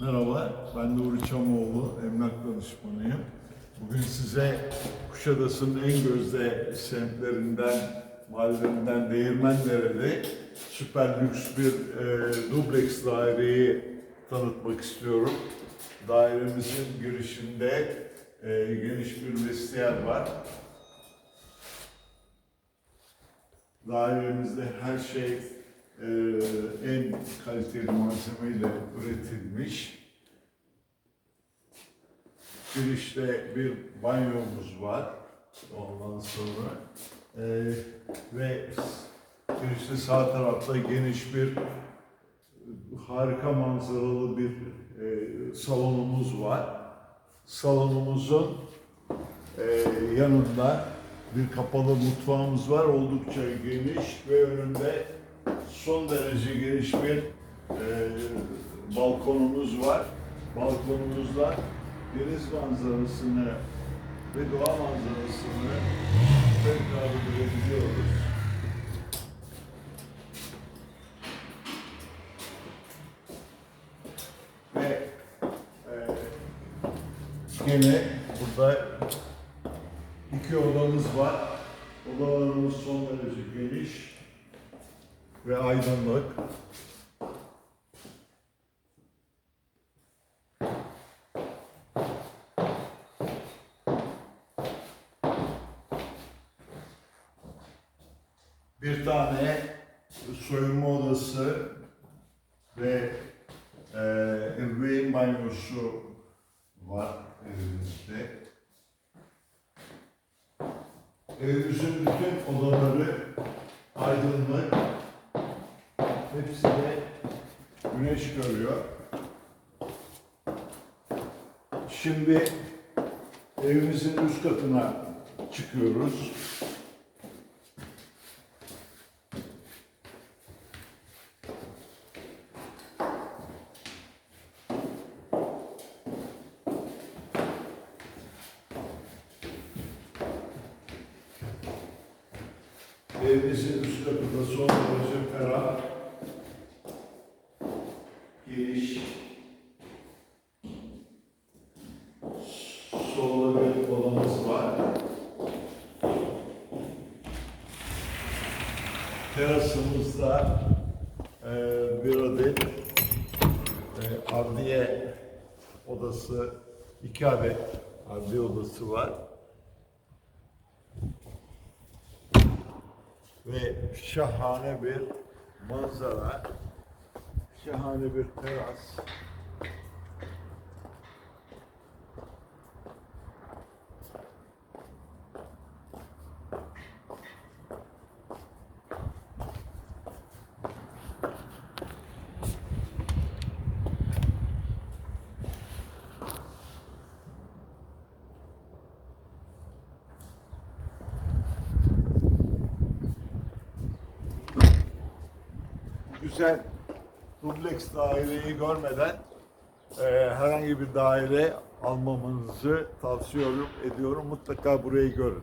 Merhaba, ben Nuri Çamoğlu, emlak danışmanıyım. Bugün size Kuşadası'nın en gözde semtlerinden, mahallelerinden Değirmendere'de süper lüks bir e, dubleks daireyi tanıtmak istiyorum. Dairemizin girişinde e, geniş bir vestiyer var. Dairemizde her şey e, en kaliteli malzemeyle üretilmiş. Girişte bir banyomuz var. Ondan sonra e, ve girişte sağ tarafta geniş bir harika manzaralı bir e, salonumuz var. Salonumuzun e, yanında bir kapalı mutfağımız var. Oldukça geniş ve önünde son derece geniş bir e, balkonumuz var. Balkonumuzda deniz manzarasını ve doğa manzarasını tekrar görebiliyoruz. Ve e, gene burada iki odamız var. Odalarımız son derece geniş ve aydınlık. Bir tane soyunma odası ve e, ebeveyn banyosu var evimizde. Evimizin bütün odaları aydınlık. Hepsi de güneş görüyor. Şimdi evimizin üst katına çıkıyoruz. Evimizin üst katında son derece ferah, geniş, solda bir odamız var. Terasımızda eee, bir adet eee ardiye odası, iki adet ardiye odası var. ve şahane bir manzara, şahane bir teras. güzel dubleks daireyi görmeden e, herhangi bir daire almamanızı tavsiye ediyorum. Mutlaka burayı görün.